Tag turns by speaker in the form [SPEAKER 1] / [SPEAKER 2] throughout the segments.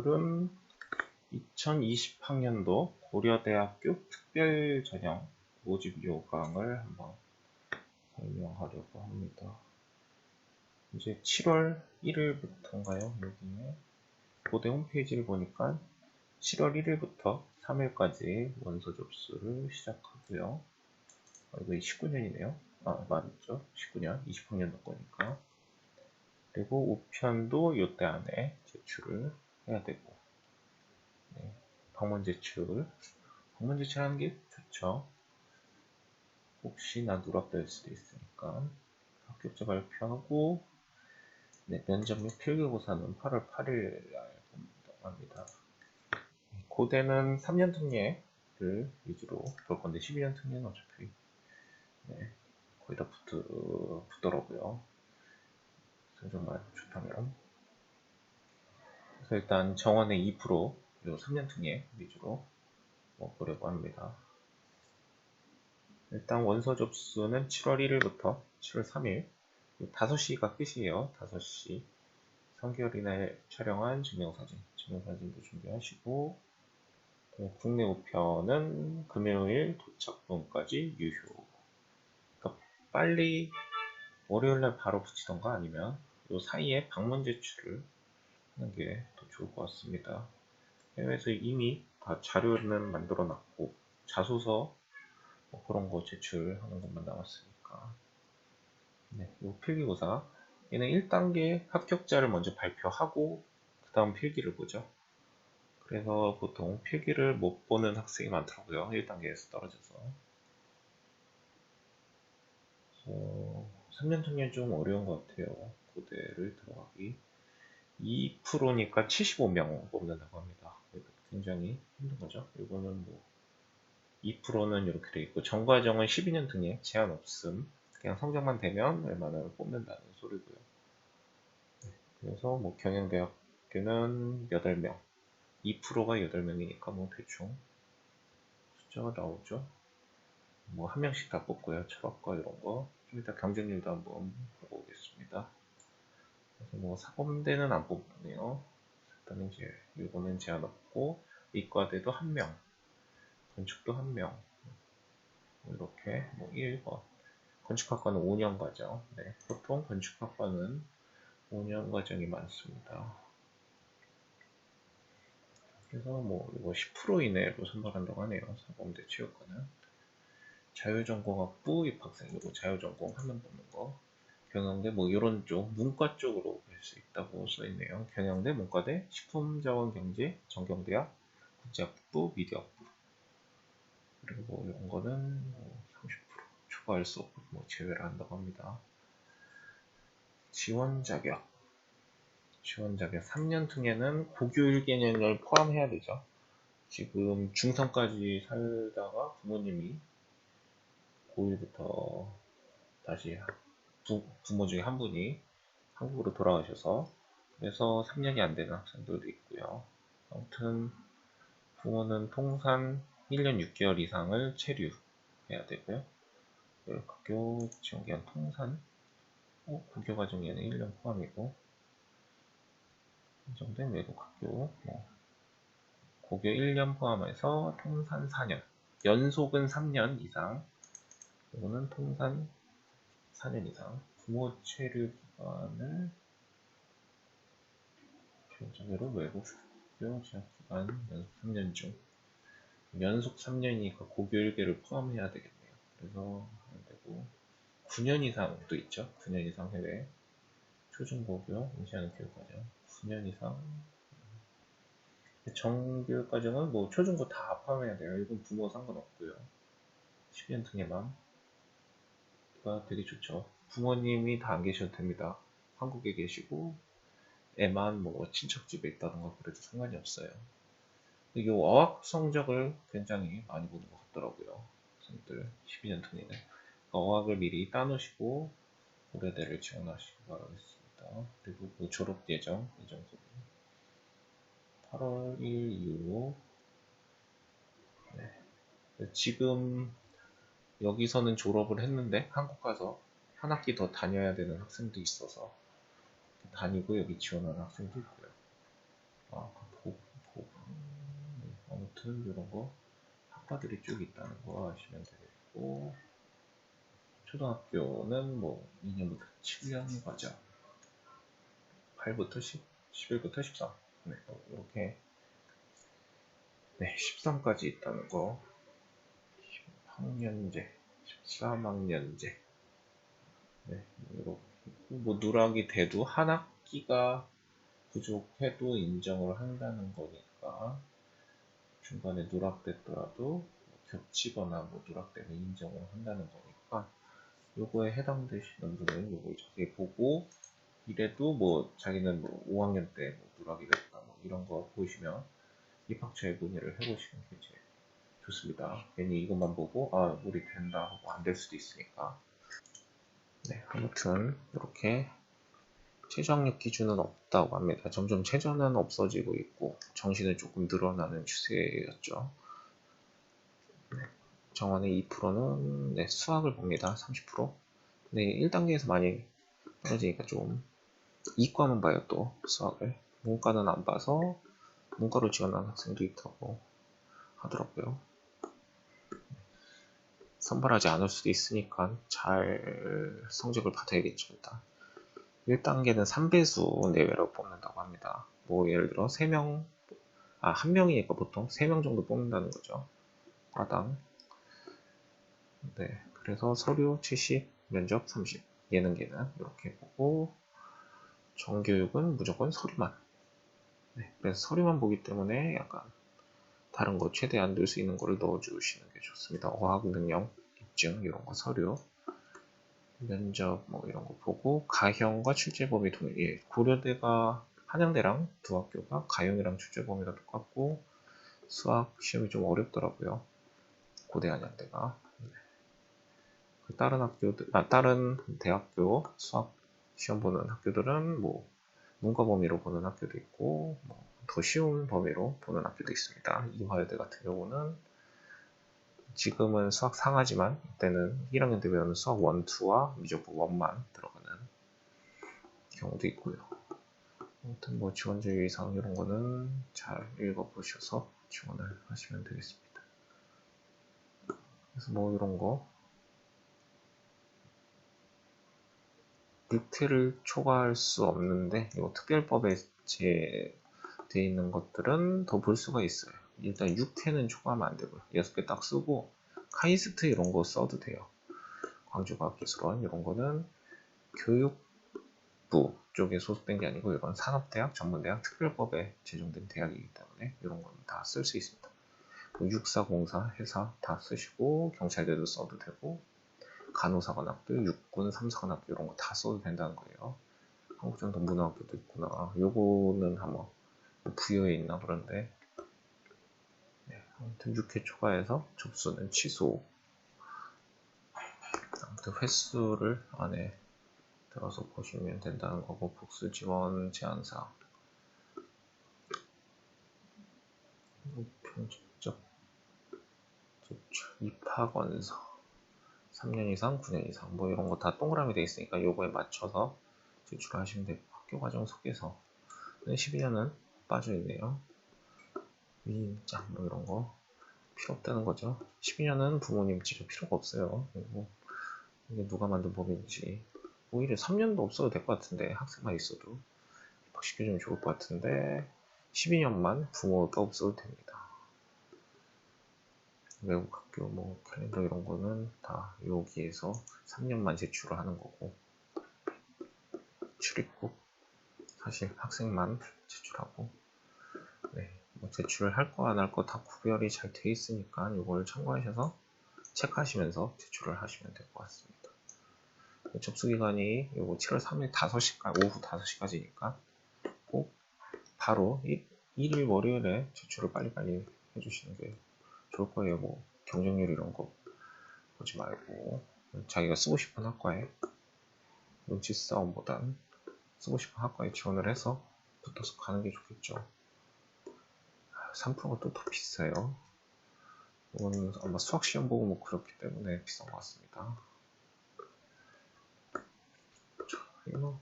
[SPEAKER 1] 오늘은 2020학년도 고려대학교 특별전형 모집 요강을 한번 설명하려고 합니다. 이제 7월 1일부터인가요? 여기에 고대 홈페이지를 보니까 7월 1일부터 3일까지 원서 접수를 시작하고요. 아, 이거 19년이네요. 아, 맞죠? 19년, 20학년도 거니까. 그리고 우편도 이때 안에 제출을 해야 되고. 네, 방문 제출. 방문 제출하는 게 좋죠. 혹시나 누락될 수도 있으니까 합격자 발표하고 네, 면접 및 필기고사는 8월 8일 날 합니다. 고대는 3년 특례를 위주로 볼 건데 12년 특례는 어차피 네, 거의 다 붙, 붙더라고요. 정말 좋다면 일단 정원의 2%요 3년 특례 위주로 먹보려고 합니다. 일단 원서 접수는 7월 1일부터 7월 3일 5시가 끝이에요. 5시 3개월 이내에 촬영한 증명사진 증명사진도 준비하시고 국내 우편은 금요일 도착분까지 유효 그러니까 빨리 월요일날 바로 붙이던가 아니면 요 사이에 방문 제출을 하는 게 더 좋을 것 같습니다. 해외에서 이미 다 자료는 만들어 놨고 자소서 뭐 그런 거 제출하는 것만 남았으니까 네, 요 필기고사 얘는 1단계 합격자를 먼저 발표하고 그 다음 필기를 보죠. 그래서 보통 필기를 못 보는 학생이 많더라고요. 1단계에서 떨어져서. 어, 3년 청년 좀 어려운 것 같아요. 고대를 들어가기 2%니까 75명 뽑는다고 합니다. 굉장히 힘든 거죠. 이거는 뭐 2%는 이렇게 돼 있고 전과정은 12년 등에 제한 없음 그냥 성적만 되면 얼마나 뽑는다는 소리고요. 네, 그래서 뭐 경영대학교는 8명 2%가 8명이니까 뭐 대충 숫자가 나오죠. 뭐 한 명씩 다 뽑고요. 철학과 이런 거. 좀 이따 경쟁률도 한번 보겠습니다. 뭐 사범대는 안 뽑네요. 일단 이제 이거는 제한 없고 이과대도 한 명, 건축도 한 명. 뭐 이렇게 뭐 1번. 건축학과는 5년 과정. 네, 보통 건축학과는 5년 과정이 많습니다. 그래서 뭐 이거 10% 이내로 선발한다고 하네요. 사범대 체육과는. 자유전공학부 입학생 이거 자유전공 하면 뽑는 거. 경영대 뭐 이런 쪽 문과 쪽으로 볼 수 있다고 써 있네요. 경영대, 문과대, 식품자원경제, 전경대학, 국제학부, 미디어학부 그리고 뭐 이런 거는 뭐30% 초과할 수 없고 뭐 제외를 한다고 합니다. 지원 자격 지원 자격 3년 등에는 고교일 개념을 포함해야 되죠. 지금 중3까지 살다가 부모님이 고1부터 다시 부, 부모 중에 한 분이 한국으로 돌아가셔서 그래서 3년이 안 되는 학생들도 있고요. 아무튼 부모는 통산 1년 6개월 이상을 체류해야 되고요. 학교 지원기간 통산 어, 국교 과정에는 1년 포함이고 이 정도는 외국 학교 뭐 고교 1년 포함해서 통산 4년 연속은 3년 이상 이거는 통산 4년 이상 부모 체류 기간을 최종적으로 외국 학교 재학 기간 연속 3년 중 연속 3년이니까 고교 1개를 포함해야 되겠네요. 그래서 안 되고 9년 이상도 있죠. 9년 이상 해외 초중고교 인지하는 교육과정 9년 이상 정교육과정은 뭐 초중고 다 포함해야 돼요. 이건 부모 상관없고요. 10년 등에만 가 되게 좋죠. 부모님이 다 안 계셔도 됩니다. 한국에 계시고 애만 뭐 친척 집에 있다던가 그래도 상관이 없어요. 이게 어학 성적을 굉장히 많이 보는 것 같더라고요. 선생님들 12년 등에는 그러니까 어학을 미리 따놓으시고 고려대를 지원하시기 바라겠습니다. 그리고 그 졸업 예정 이 정도 8월 1 이후 네. 지금 여기서는 졸업을 했는데 한국 가서 한 학기 더 다녀야 되는 학생도 있어서 다니고 여기 지원하는 학생도 있고요. 아, 보고 아무튼 이런 거 학과들이 쭉 있다는 거 아시면 되겠고 초등학교는 뭐 2년부터 7년 과정 8부터 10, 11부터 13 네, 이렇게. 네, 13까지 있다는 거. 10 학년제 13학년제. 네, 이렇게 뭐 누락이 돼도 한 학기가 부족해도 인정을 한다는 거니까 중간에 누락됐더라도 뭐 겹치거나 뭐 누락되면 인정을 한다는 거니까 요거에 해당되시는 분은 요거 자세히 보고 이래도 뭐 자기는 뭐 5학년 때 뭐 누락이 됐다 뭐 이런 거 보시면 입학처에 문의를 게 제일 좋습니다. 괜히 이것만 보고 아 우리 된다 하고 안 될 수도 있으니까 네 아무튼 이렇게 최저학력 기준은 없다고 합니다. 점점 최저는 없어지고 있고 정시는 조금 늘어나는 추세였죠. 네, 정원의 2%는 네, 수학을 봅니다. 30%. 네, 1단계에서 많이 떨어지니까 좀 이과만 봐요 또 수학을. 문과는 안 봐서 문과로 지원하는 학생도 있다고 하더라고요. 선발하지 않을 수도 있으니까 잘 성적을 받아야겠죠 일단. 1단계는 3배수 내외로 뽑는다고 합니다. 뭐 예를 들어 3명, 아, 1명이니까 보통 3명 정도 뽑는다는 거죠. 과당. 네, 그래서 서류 70, 면접 30, 예능계는 이렇게 보고 정교육은 무조건 서류만. 네, 그래서 서류만 보기 때문에 약간 다른 거 최대한 넣을 수 있는 거를 넣어주시는 게 좋습니다. 어학 능력 입증 이런 거 서류. 면접 뭐 이런 거 보고 가형과 출제 범위 동일. 예, 고려대가 한양대랑 두 학교가 가형이랑 출제 범위가 똑같고 수학 시험이 좀 어렵더라고요. 고대 한양대가. 네. 그 다른 학교들, 아 다른 대학교 수학 시험 보는 학교들은 뭐 문과 범위로 보는 학교도 있고 뭐 더 쉬운 범위로 보는 학교도 있습니다. 이화여대 같은 경우는 지금은 수학 상하지만 이때는 1학년 때 배우는 수학 1, 2와 미적분 1만 들어가는 경우도 있고요. 아무튼 뭐 지원자 유의사항 이런 거는 잘 읽어보셔서 지원을 하시면 되겠습니다. 그래서 뭐 이런 거 육태를 초과할 수 없는데 이거 특별법에 제 되어 있는 것들은 더 볼 수가 있어요. 일단 6회는 초과하면 안 되고요. 6개 딱 쓰고 카이스트 이런 거 써도 돼요. 광주과학기술원 이런 거는 교육부 쪽에 소속된 게 아니고 이건 산업대학, 전문대학, 특별법에 제정된 대학이기 때문에 이런 건 다 쓸 수 있습니다. 뭐 육사공사, 회사 다 쓰시고 경찰대도 써도 되고 간호사관학교, 육군, 삼사관학교 이런 거 다 써도 된다는 거예요. 한국전통문화학교도 있구나. 요거는 한번 부여에 있나 그런데 아무튼 6회 초과해서 접수는 취소. 아무튼 횟수를 안에 들어서 보시면 된다는 거고 복수 지원 제한사항. 편집적 제출 입학 원서 3년 이상, 9년 이상 뭐 이런 거 다 동그라미 돼 있으니까 요거에 맞춰서 제출하시면 되고 학교 과정 속에서 12년은 빠져 있네요. 위임장 뭐 이런 거 필요 없다는 거죠. 12년은 부모님 치료 필요가 없어요. 그리고 이게 누가 만든 법인지 오히려 3년도 없어도 될 것 같은데 학생만 있어도 입학시켜주면 좋을 것 같은데 12년만 부모가 없어도 됩니다. 외국 학교 뭐 캘린더 이런 거는 다 여기에서 3년만 제출을 하는 거고 출입국 사실 학생만 제출하고 네. 뭐 제출을 할 거 안 할 거 다 구별이 잘 돼 있으니까 이걸 참고하셔서 체크하시면서 제출을 하시면 될 것 같습니다. 접수 기간이 이거 7월 3일 5시까지 오후 5시까지니까 꼭 바로 1, 일 월요일에 제출을 빨리빨리 해주시는 게 좋을 거예요. 뭐 경쟁률 이런 거 보지 말고 자기가 쓰고 싶은 학과에 눈치 싸움보단 쓰고 싶은 학과에 지원을 해서 붙어서 가는 게 좋겠죠. 3%가 또 더 비싸요. 이건 아마 수학 시험 보고 뭐 그렇기 때문에 비싼 것 같습니다. 자, 이거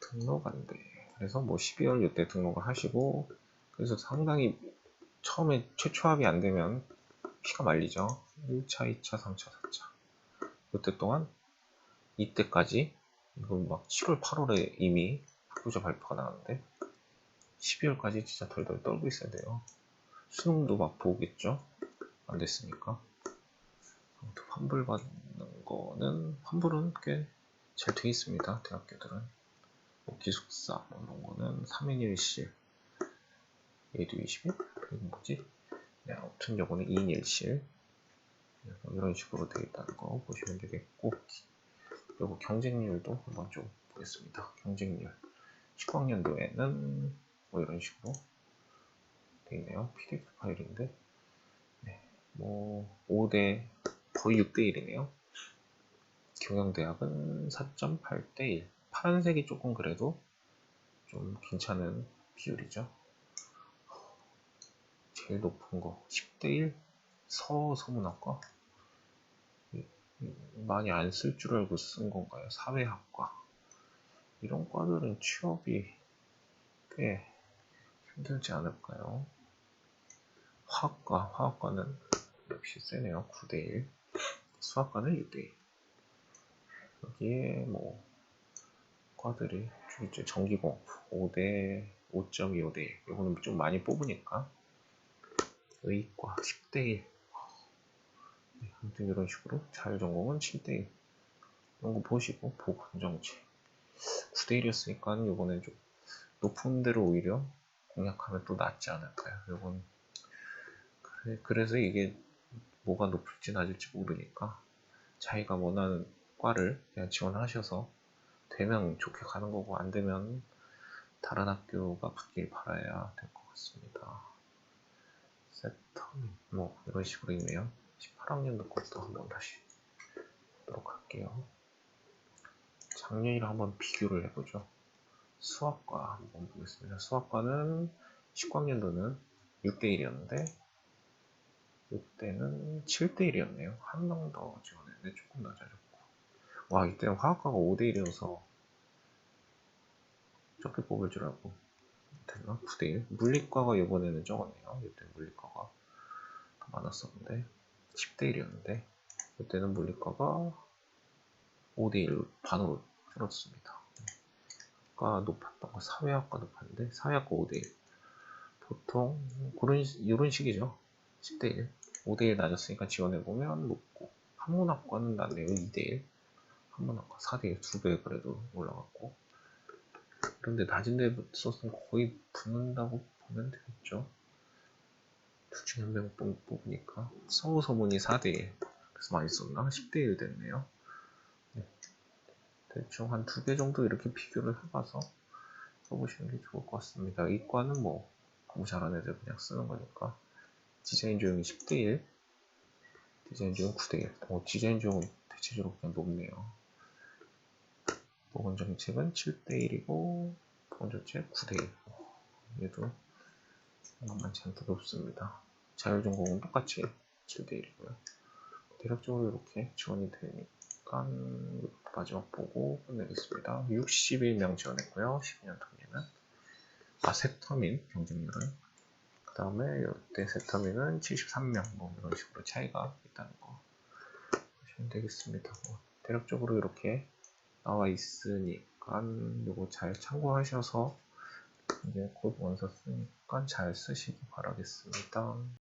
[SPEAKER 1] 등록 안 돼. 그래서 뭐 12월 이때 등록을 하시고 그래서 상당히 처음에 최초 합이 안 되면 피가 말리죠. 1차, 2차, 3차, 4차. 그때 동안 이때까지 이거 막 7월, 8월에 이미 학교자 발표가 나왔는데 12월까지 진짜 덜덜 떨고 있어야 돼요. 수능도 막 보겠죠? 안 됐으니까. 아무튼 환불 받는 거는 환불은 꽤 잘 돼 있습니다. 대학교들은 뭐 기숙사 뭐 이런 거는 3인 1실 얘도 20일 그리고 뭐지? 네, 아무튼 요거는 2인 1실 이런 식으로 되어 있다는 거 보시면 되겠고 그리고 경쟁률도 한번 좀 보겠습니다. 경쟁률 19학년도에는 뭐 이런 식으로 되어 있네요. PDF 파일인데 네, 뭐 5대 거의 6대 1이네요. 경영대학은 4.8대 1 파란색이 조금 그래도 좀 괜찮은 비율이죠. 제일 높은 거 10대 1 서서문학과 많이 안 쓸 줄 알고 쓴 건가요? 사회학과 이런 과들은 취업이 꽤 힘들지 않을까요? 화학과, 화학과는 역시 세네요. 9대1. 수학과는 6대1. 여기에 뭐, 과들이 이제 전기공학 5대 5.25대 1. 이거는 좀 많이 뽑으니까. 의과 10대1. 네, 아무튼 이런 식으로 자율전공은 7대1. 이런 거 보시고, 보건정책. 9대1이었으니까 이번에 좀 높은 데로 오히려 공략하면 또 낫지 않을까요? 그래, 그래서 이게 뭐가 높을지 낮을지 모르니까 자기가 원하는 과를 그냥 지원하셔서 되면 좋게 가는 거고 안 되면 다른 학교가 붙길 바라야 될 것 같습니다. 세터민 뭐 이런 식으로 있네요. 18학년도 것도 한번 다시 보도록 할게요. 작년이랑 한번 비교를 해보죠. 수학과 한번 보겠습니다. 수학과는 19학년도는 6대1이었는데 이때는 7대1이었네요. 한 명 더 지원했는데 조금 낮아졌고 와 이때는 화학과가 5대1이어서 적게 뽑을 줄 알고 됐나? 9대1 물리과가 이번에는 적었네요. 이때 물리과가 더 많았었는데 10대 1이었는데 이때는 물리과가 5대 1 반으로 줄었습니다. 과 높았던 거 사회학과 높았는데 사회학과 5대 1 보통 그런 이런 식이죠. 10대 1 5대 1 낮았으니까 지원해 보면 높고 한문학과는 낮네요. 2대 1 한문학과 4대1 2배 그래도 올라갔고. 그런데 낮은 데 썼으면 거의 붙는다고 보면 되겠죠 둘 중에 한 명 뽑으니까 서우서문이 4대1 그래서 많이 썼나? 10대1 됐네요 대충 한 두 개 정도 이렇게 비교를 해봐서 써보시는 게 좋을 것 같습니다. 이과는 뭐 공부 잘하는 애들 그냥 쓰는 거니까 디자인 조형이 10대1 디자인 조형 9대1 어, 디자인 조형은 대체적으로 그냥 높네요. 보건 정책은 7대1이고 보건 정책 9대1 얘도 만만치 않게 높습니다. 자율전공은 똑같이 7대1이고요. 대략적으로 이렇게 지원이 되니까 마지막 보고 끝내겠습니다. 61명 지원했고요. 12년 통계는 아 세터민 경쟁률은 그 다음에 이때 세터민은 73명 뭐 이런 식으로 차이가 있다는 거 보시면 되겠습니다. 뭐 대략적으로 이렇게 나와 있으니까 이거 잘 참고하셔서 이제 곧 원서 쓰니까 잘 쓰시기 바라겠습니다.